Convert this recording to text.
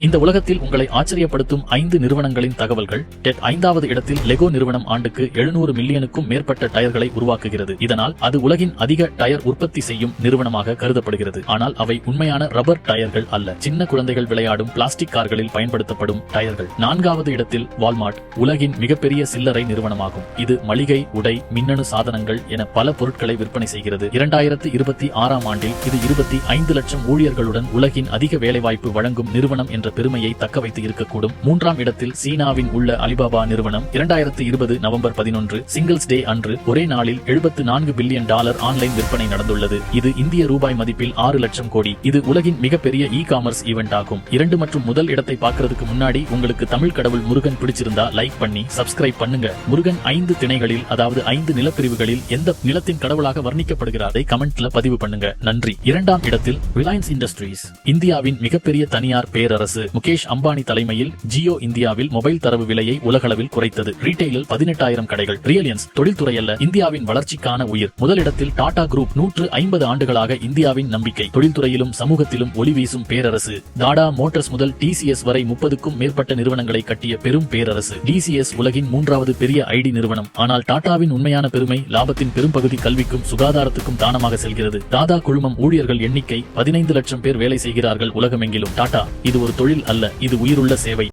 இந்த உலகத்தில் உங்களை ஆச்சரியப்படுத்தும் ஐந்து நிறுவனங்களின் தகவல்கள் டெட் ஐந்தாவது இடத்தில் லெகோ நிறுவனம் ஆண்டுக்கு எழுநூறு மில்லியனுக்கும் மேற்பட்ட டயர்களை உருவாக்குகிறது. இதனால் அது உலகின் அதிக டயர் உற்பத்தி செய்யும் நிறுவனமாக கருதப்படுகிறது. ஆனால் அவை உண்மையான ரப்பர் டயர்கள் அல்ல. சின்ன குழந்தைகள் விளையாடும் பிளாஸ்டிக் கார்களில் பயன்படுத்தப்படும் டயர்கள். நான்காவது இடத்தில் வால்மார்ட் உலகின் மிகப்பெரிய சில்லறை நிறுவனமாகும். இது மளிகை உடை மின்னணு சாதனங்கள் என பல பொருட்களை விற்பனை செய்கிறது. இரண்டாயிரத்து இருபத்தி ஆறாம் ஆண்டில் இது இருபத்தி ஐந்து லட்சம் ஊழியர்களுடன் உலகின் அதிக வேலைவாய்ப்பு வழங்கும் நிறுவனம் என்ற பெருமையை தக்க வைத்து இருக்கக்கூடும். மூன்றாம் இடத்தில் சீனாவின் உள்ள அலிபாபா நிறுவனம் இரண்டாயிரத்து இருபது நவம்பர் பதினொன்று சிங்கிள்ஸ் டே அன்று ஒரே நாளில் எழுபத்து நான்கு பில்லியன் டாலர் ஆன்லைன் விற்பனை நடந்துள்ளது. இது இந்திய ரூபாய் மதிப்பில் ஆறு லட்சம் கோடி. இது உலகின் மிகப்பெரிய இ காமர்ஸ் ஈவெண்ட் ஆகும். இரண்டு மற்றும் முதல் இடத்தை பார்க்கறதுக்கு முன்னாடி உங்களுக்கு தமிழ் கடவுள் முருகன் பிடிச்சிருந்தா லைக் பண்ணி சப்ஸ்கிரைப் பண்ணுங்க. முருகன் ஐந்து திணைகளில் அதாவது ஐந்து நிலப்பிரிவுகளில் எந்த நிலத்தின் கடவுளாக வர்ணிக்கப்படுகிறாரை கமெண்ட்ல பதிவு பண்ணுங்க. நன்றி. இரண்டாம் இடத்தில் ரிலையன்ஸ் இண்டஸ்ட்ரீஸ் இந்தியாவின் மிகப்பெரிய தனியார் பேரரசு முகேஷ் அம்பானி தலைமையில் ஜியோ இந்தியாவில் மொபைல் தரவு விலையை உலகளவில் குறைத்தது. ரீட்டைலில் பதினெட்டாயிரம் கடைகள். ரியலியன்ஸ் தொழில்துறை அல்ல இந்தியாவின் வளர்ச்சிக்கான உயிர். முதலிடத்தில் டாடா குரூப் நூற்று ஐம்பது ஆண்டுகளாக இந்தியாவின் நம்பிக்கை. தொழில்துறையிலும் சமூகத்திலும் ஒளி வீசும் பேரரசு. டாடா மோட்டார்ஸ் முதல் டிசிஎஸ் வரை முப்பதுக்கும் மேற்பட்ட நிறுவனங்களை கட்டிய பெரும் பேரரசு. டிசிஎஸ் உலகின் மூன்றாவது பெரிய ஐடி நிறுவனம். ஆனால் டாடாவின் உண்மையான பெருமை லாபத்தின் பெரும்பகுதி கல்விக்கும் சுகாதாரத்துக்கும் தானமாக செல்கிறது. டாடா குழுமம் ஊழியர்கள் எண்ணிக்கை பதினைந்து லட்சம் பேர் வேலை செய்கிறார்கள் உலகமெங்கிலும். டாடா இது ஒரு தொழில் தொழில் அல்ல இது உயிருள்ள சேவை.